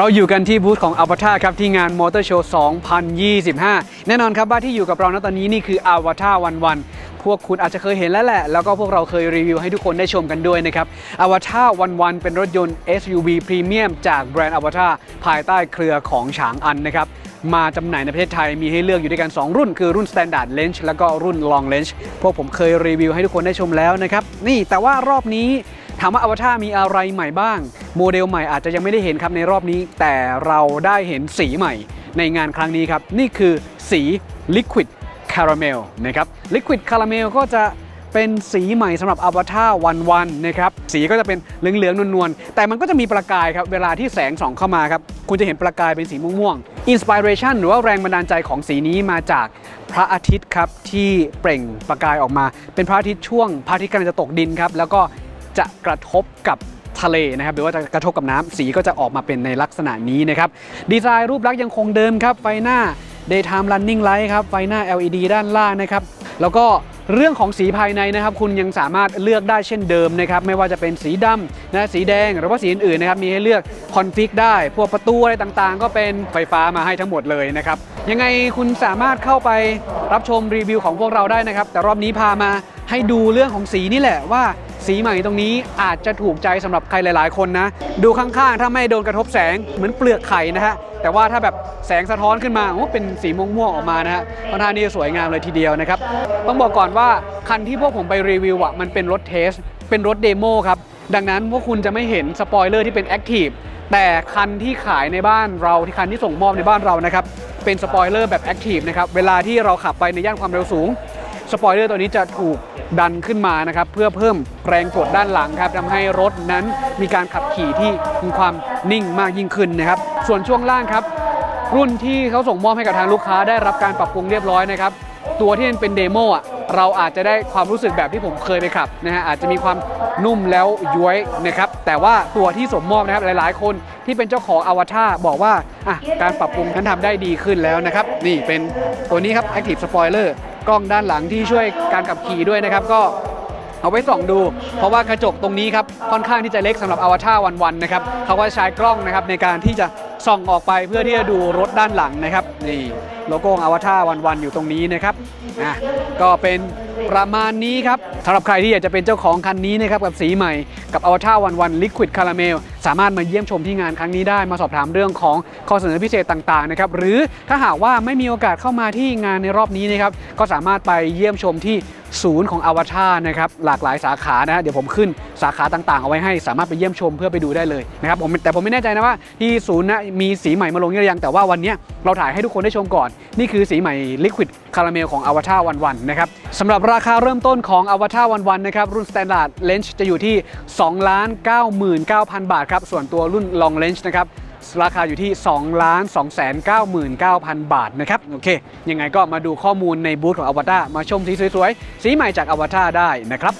เราอยู่กันที่บูธของ a v a t a r ครับที่งาน Motor Show 2025 แน่นอนครับว่าที่อยู่กับเราณตอนนี้นี่คือ a v a t a r วันวันพวกคุณอาจจะเคยเห็นแล้วแหละ แล้วก็พวกเราเคยรีวิวให้ทุกคนได้ชมกันด้วยนะครับ a v a t a r วันวันเป็นรถยนต์ SUV พรีเมียมจากแบรนด์ a v a t a r ภายใต้เครือของฉางอันนะครับมาจำหน่ายในประเทศไทยมีให้เลือกอยู่ด้วยกัน 2 รุ่น คือรุ่น Standard Range แล้วก็รุ่น Long Range พวกผมเคยรีวิวให้ทุกคนได้ชมแล้วนะครับ นี่แต่ว่ารอบนี้ ถามว่าอวตารมีอะไรใหม่บ้าง โมเดลใหม่อาจจะยังไม่ได้เห็นครับในรอบนี้ แต่เราได้เห็นสีใหม่ในงานครั้งนี้ครับ นี่คือสี Liquid Caramel นะครับ Liquid Caramel ก็จะเป็นสีใหม่สำหรับอวตารวันวันนะครับสีก็จะเป็นเหลืองๆนวลๆแต่มันก็จะมีประกายครับเวลาที่แสงส่องเข้ามาครับคุณจะเห็นประกายเป็นสีม่วงๆ Inspiration หรือว่าแรงบันดาลใจของสีนี้มาจากพระอาทิตย์ครับที่เปล่งประกายออกมา เป็นพระอาทิตย์ช่วงพระอาทิตย์กำลังจะตกดินครับแล้วก็ จะกระทบกับทะเลนะครับหรือว่าจะกระทบกับน้ำสีก็จะออกมาเป็นในลักษณะนี้นะครับดีไซน์รูปลักษณ์ยังคงเดิมครับ ไฟหน้า daytime running light ครับไฟหน้า LED ด้านล่างนะครับแล้วก็เรื่องของสีภายในนะครับ คุณยังสามารถเลือกได้เช่นเดิมนะครับ ไม่ว่าจะเป็นสีดำนะสีแดงหรือว่าสีอื่นๆนะครับ มีให้เลือกคอนฟิกได้ พวกประตูอะไรต่างๆ ก็เป็นไฟฟ้ามาให้ทั้งหมดเลยนะครับ ยังไงคุณสามารถเข้าไปรับชมรีวิวของพวกเราได้นะครับ แต่รอบนี้พามาให้ดูเรื่องของสีนี่แหละว่า สีใหม่ตรงนี้อาจจะถูกใจสำหรับใครหลาย ๆ คนนะ ดูข้าง ๆ ถ้าไม่โดนกระทบแสงเหมือนเปลือกไข่นะฮะ แต่ว่าถ้าแบบแสงสะท้อนขึ้นมาโอ้เป็นสีม่วงๆออกมานะฮะค่อนข้างที่จะสวยงามเลยทีเดียวนะครับ ต้องบอกก่อนว่าคันที่พวกผมไปรีวิวอะมันเป็นรถเทส เป็นรถเดโมครับ ดังนั้นพวกคุณจะไม่เห็นสปอยเลอร์ที่เป็นแอคทีฟแต่คันที่ขายในบ้านเราที่คันที่ส่งมอบในบ้านเรานะครับเป็นสปอยเลอร์แบบแอคทีฟนะครับเวลาที่เราขับไปในย่านความเร็วสูง สปอยเลอร์ตัวนี้จะถูกดันขึ้นมานะครับเพื่อเพิ่มแรงกดด้านหลังครับทำให้รถนั้นมีการขับขี่ที่มีความนิ่งมากยิ่งขึ้นนะครับ ส่วนช่วงล่างครับ รุ่นที่เขาส่งมอบให้กับทางลูกค้าได้รับการปรับปรุงเรียบร้อยนะครับตัวที่เป็นเดโมอะเราอาจจะได้ความรู้สึกแบบที่ผมเคยไปขับนะฮะอาจจะมีความนุ่มแล้วย้วยนะครับแต่ว่าตัวที่สมมอบนะครับหลาย ๆ คนที่เป็นเจ้าของอวตารบอกว่าอะการปรับปรุงนั้นทำได้ดีขึ้นแล้วนะครับนี่เป็นตัวนี้ครับ Active Spoiler กล้องด้านหลังที่ช่วยการขับขี่ด้วยนะครับ ก็เอาไว้ส่องดู เพราะว่ากระจกตรงนี้ครับค่อนข้างที่จะเล็กสำหรับอวตารวันๆนะครับเขาก็ใช้กล้องนะครับในการที่จะส่องออกไปเพื่อที่จะดูรถด้านหลังนะครับนี่ โลโก้ของอวตารวันๆอยู่ตรงนี้นะครับอะก็เป็นประมาณนี้ครับสำหรับใครที่อยากจะเป็นเจ้าของคันนี้นะครับกับสีใหม่กับอวตารวันๆ Liquid Caramel สามารถมาเยี่ยมชมที่งานครั้งนี้ได้มาสอบถามเรื่องของข้อเสนอพิเศษต่างๆนะครับหรือถ้าหากว่าไม่มีโอกาสเข้ามาที่งานในรอบนี้นะครับก็สามารถไปเยี่ยมชมที่ศูนย์ของอวตารนะครับหลากหลายสาขานะฮะเดี๋ยวผมขึ้นสาขาต่างๆเอาไว้ให้ สามารถไปเยี่ยมชมเพื่อไปดูได้เลยนะครับผมแต่ผมไม่แน่ใจนะว่าที่ศูนย์นะมีสีใหม่มาลงหรือยังแต่ว่าวันนี้เราถ่ายให้ทุกคนได้ชมก่อนนี่คือสีใหม่ Liquid Caramel ของอวตารวันวันนะครับสำหรับราคาเริ่มต้นของอวตารวันวันนะครับรุ่น Standard Range จะอยู่ที่ 2 99,000 บาทครับ ส่วนตัวรุ่น Long Range นะครับราคาอยู่ที่2ล้าน2 9 9 0 0 0 บาทนะครับโอเค ยังไงก็มาดูข้อมูลในบูธของอวตารมาชมสีสวยๆ สีใหม่จากอวตารได้นะครับ